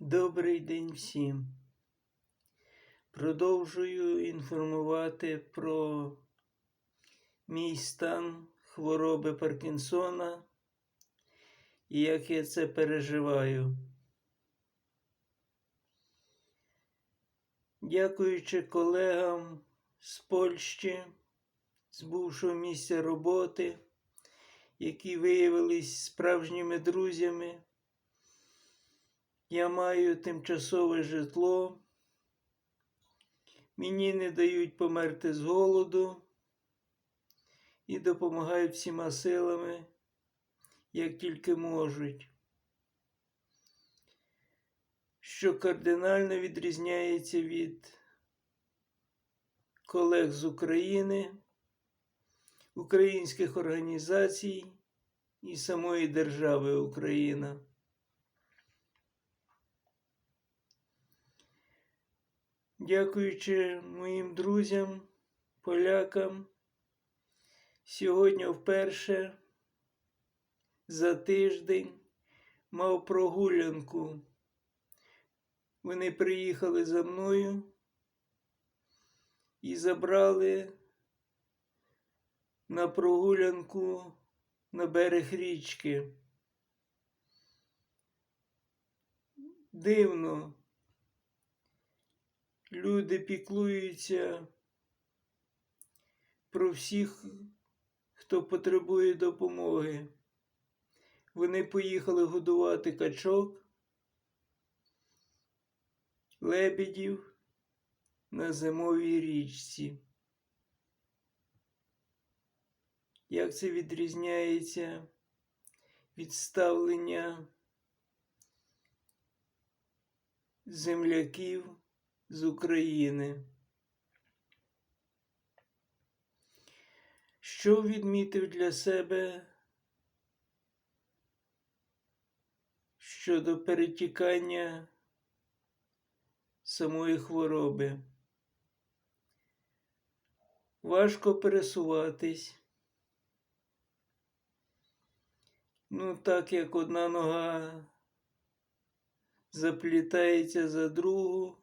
Добрий день всім. Продовжую інформувати про мій стан хвороби Паркінсона і як я це переживаю. Дякуючи колегам з Польщі, з бувшого місця роботи, які виявились справжніми друзями. Я маю тимчасове житло. Мені не дають померти з голоду і допомагають всіма силами, як тільки можуть. Що кардинально відрізняється від колег з України, українських організацій і самої держави Україна. Дякуючи моїм друзям, полякам, сьогодні вперше за тиждень мав прогулянку. Вони приїхали за мною і забрали на прогулянку на берег річки. Дивно. Люди піклуються про всіх, хто потребує допомоги. Вони поїхали годувати качок, лебедів на зимовій річці. Як це відрізняється від ставлення земляків? З України. Що відмітив для себе щодо перетікання самої хвороби? Важко пересуватись. Ну, так як одна нога заплітається за другу,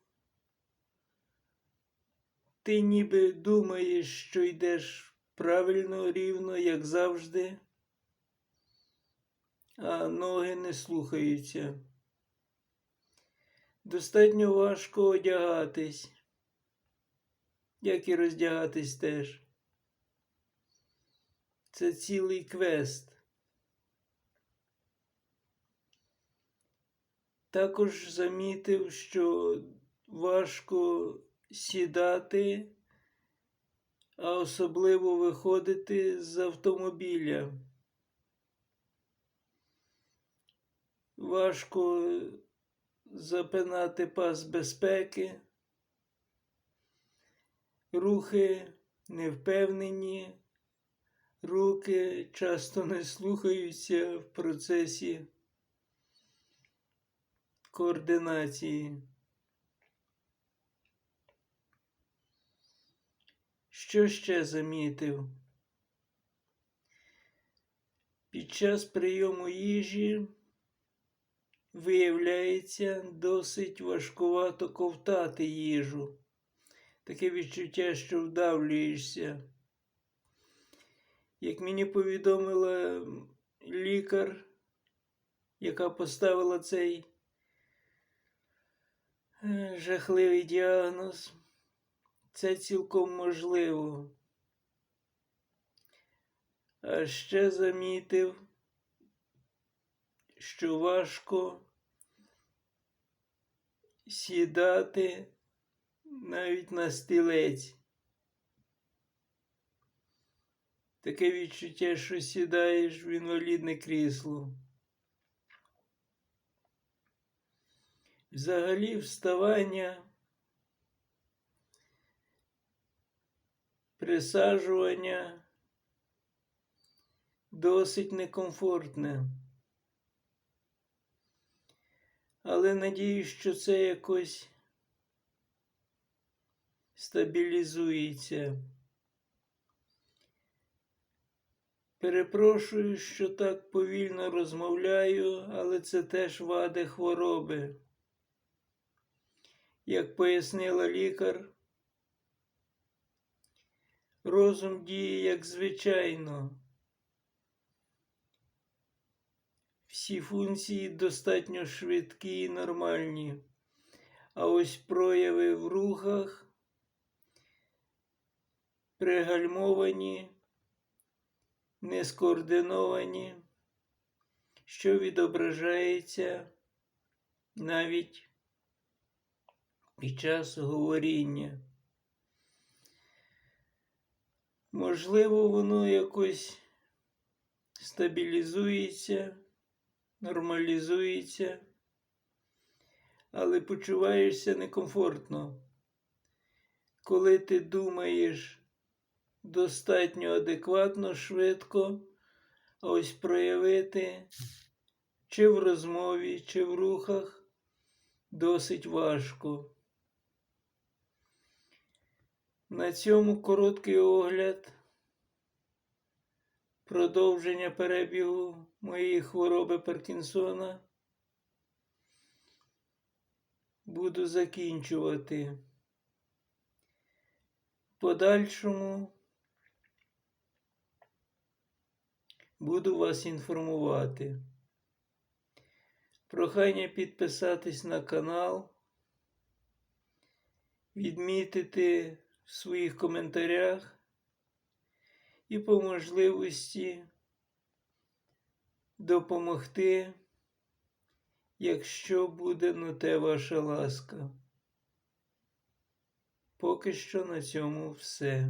ти ніби думаєш, що йдеш правильно, рівно, як завжди, а ноги не слухаються. Достатньо важко одягатись, як і роздягатись теж. Це цілий квест. Також замітив, що важко сідати, а особливо виходити з автомобіля. Важко запинати пас безпеки, рухи невпевнені, руки часто не слухаються в процесі координації. Що ще замітив? Під час прийому їжі виявляється досить важкувато ковтати їжу. Таке відчуття, що вдавлюєшся. Як мені повідомила лікар, яка поставила цей е, жахливий діагноз. Це цілком можливо. А ще замітив, що важко сідати навіть на стілець. Таке відчуття, що сідаєш в інвалідне крісло. Взагалі вставання. Присаджування досить некомфортне. Але надіюсь, що це якось стабілізується. Перепрошую, що так повільно розмовляю, але це теж вади хвороби. як пояснила лікар, розум діє як звичайно. Всі функції достатньо швидкі і нормальні, а ось прояви в рухах пригальмовані, нескоординовані, що відображається навіть під час говоріння. Можливо, воно якось стабілізується, нормалізується, але почуваєшся некомфортно. Коли ти думаєш достатньо адекватно, швидко, ось проявити чи в розмові, чи в рухах досить важко. На цьому короткий огляд продовження перебігу моєї хвороби Паркінсона буду закінчувати. Подальшому буду вас інформувати. Прохання підписатись на канал, відмітити в своїх коментарях і по можливості допомогти, якщо буде на те ваша ласка. Поки що на цьому все.